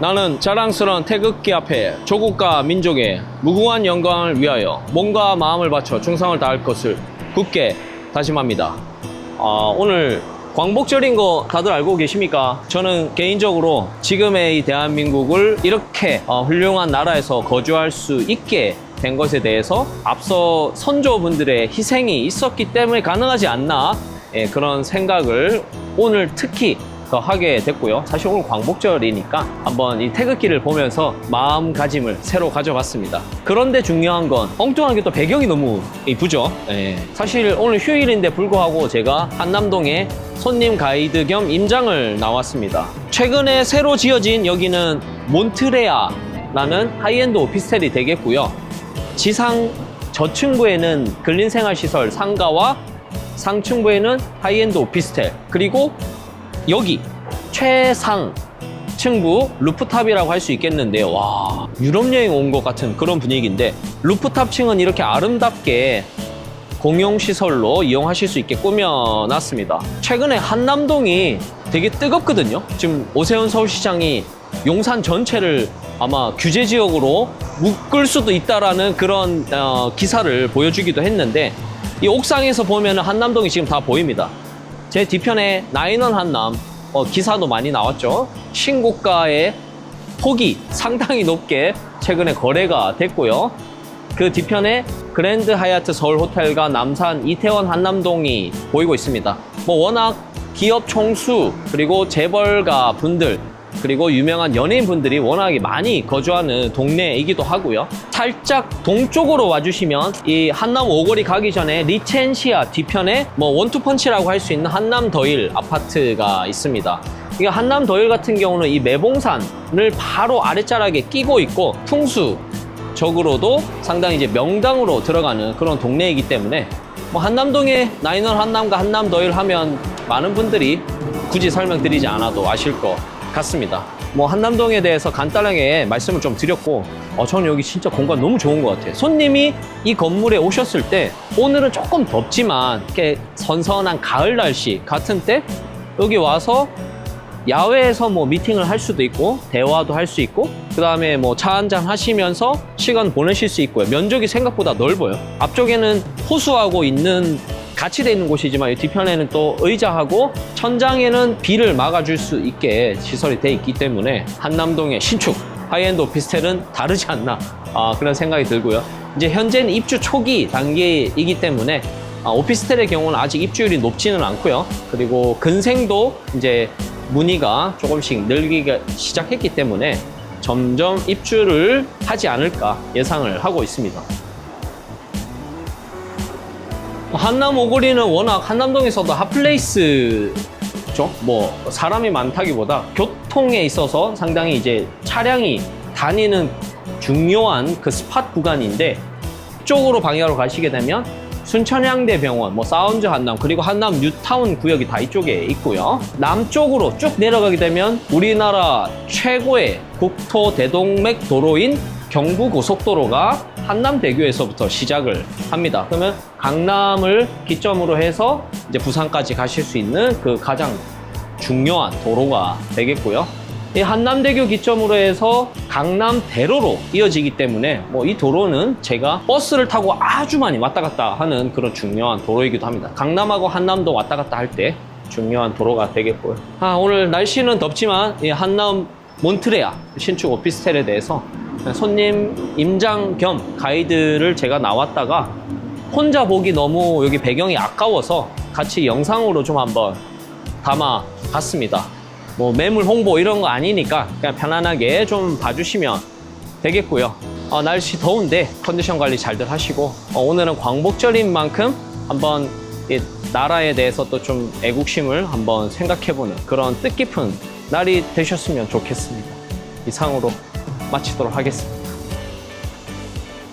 나는 자랑스러운 태극기 앞에 조국과 민족의 무궁한 영광을 위하여 몸과 마음을 바쳐 충성을 다할 것을 굳게 다짐합니다. 아, 오늘 광복절인 거 다들 알고 계십니까? 저는 개인적으로 지금의 이 대한민국을 이렇게 어, 훌륭한 나라에서 거주할 수 있게 된 것에 대해서 앞서 선조분들의 희생이 있었기 때문에 가능하지 않나 예, 그런 생각을 오늘 특히 더 하게 됐고요. 사실 오늘 광복절이니까 한번 이 태극기를 보면서 마음가짐을 새로 가져봤습니다. 그런데 중요한 건 엉뚱한 게 또 배경이 너무 이쁘죠. 예. 사실 오늘 휴일인데 불구하고 제가 한남동에 손님 가이드 겸 임장을 나왔습니다. 최근에 새로 지어진 여기는 몬트레아라는 하이엔드 오피스텔이 되겠고요. 지상 저층부에는 근린생활시설 상가와 상층부에는 하이엔드 오피스텔 그리고 여기 최상 층부 루프탑이라고 할 수 있겠는데요. 와 유럽 여행 온 것 같은 그런 분위기인데 루프탑 층은 이렇게 아름답게 공용 시설로 이용하실 수 있게 꾸며놨습니다. 최근에 한남동이 되게 뜨겁거든요. 지금 오세훈 서울시장이 용산 전체를 아마 규제 지역으로 묶을 수도 있다라는 그런 어, 기사를 보여주기도 했는데 이 옥상에서 보면 한남동이 지금 다 보입니다. 제 뒤편에 나인원 한남 어, 기사도 많이 나왔죠. 신고가의 폭이 상당히 높게 최근에 거래가 됐고요. 그 뒤편에 그랜드 하얏트 서울 호텔과 남산 이태원 한남동이 보이고 있습니다. 뭐 워낙 기업 총수 그리고 재벌가 분들 그리고 유명한 연예인 분들이 워낙에 많이 거주하는 동네이기도 하고요. 살짝 동쪽으로 와주시면 이 한남 오거리 가기 전에 리첸시아 뒤편에 뭐 원투펀치라고 할 수 있는 한남 더일 아파트가 있습니다. 이게 한남 더일 같은 경우는 이 매봉산을 바로 아랫자락에 끼고 있고 풍수 적으로도 상당히 이제 명당으로 들어가는 그런 동네이기 때문에 뭐 한남동에 나인원 한남과 한남 더일 하면 많은 분들이 굳이 설명드리지 않아도 아실 것 같습니다. 뭐 한남동에 대해서 간단하게 말씀을 좀 드렸고 어, 저는 여기 진짜 공간 너무 좋은 것 같아요. 손님이 이 건물에 오셨을 때 오늘은 조금 덥지만 이렇게 선선한 가을 날씨 같은 때 여기 와서 야외에서 뭐 미팅을 할 수도 있고 대화도 할 수 있고 그 다음에 뭐 차 한잔 하시면서 시간 보내실 수 있고요 면적이 생각보다 넓어요 앞쪽에는 호수하고 있는 같이 돼 있는 곳이지만 이 뒤편에는 또 의자하고 천장에는 비를 막아줄 수 있게 시설이 돼 있기 때문에 한남동의 신축 하이엔드 오피스텔은 다르지 않나 아, 그런 생각이 들고요 이제 현재는 입주 초기 단계이기 때문에 아, 오피스텔의 경우는 아직 입주율이 높지는 않고요. 그리고 근생도 이제 문의가 조금씩 늘기가 시작했기 때문에 점점 입주를 하지 않을까 예상을 하고 있습니다. 한남 오거리는 워낙 한남동에서도 핫플레이스죠. 뭐 사람이 많다기보다 교통에 있어서 상당히 이제 차량이 다니는 중요한 그 스팟 구간인데 이쪽으로 방향으로 가시게 되면 순천향대 병원, 뭐 사운드 한남, 그리고 한남 뉴타운 구역이 다 이쪽에 있고요. 남쪽으로 쭉 내려가게 되면 우리나라 최고의 국토 대동맥 도로인 경부고속도로가 한남대교에서부터 시작을 합니다. 그러면 강남을 기점으로 해서 이제 부산까지 가실 수 있는 그 가장 중요한 도로가 되겠고요. 이 한남대교 기점으로 해서 강남대로로 이어지기 때문에 뭐 이 도로는 제가 버스를 타고 아주 많이 왔다 갔다 하는 그런 중요한 도로이기도 합니다. 강남하고 한남도 왔다 갔다 할 때 중요한 도로가 되겠고요. 아, 오늘 날씨는 덥지만 이 한남 몬트레아 신축 오피스텔에 대해서 손님 임장 겸 가이드를 제가 나왔다가 혼자 보기 너무 여기 배경이 아까워서 같이 영상으로 좀 한번 담아 봤습니다. 뭐 매물 홍보 이런 거 아니니까 그냥 편안하게 좀 봐주시면 되겠고요. 어, 날씨 더운데 컨디션 관리 잘들 하시고 어, 오늘은 광복절인 만큼 한번 이 나라에 대해서 또 좀 애국심을 한번 생각해보는 그런 뜻깊은 날이 되셨으면 좋겠습니다. 이상으로 마치도록 하겠습니다.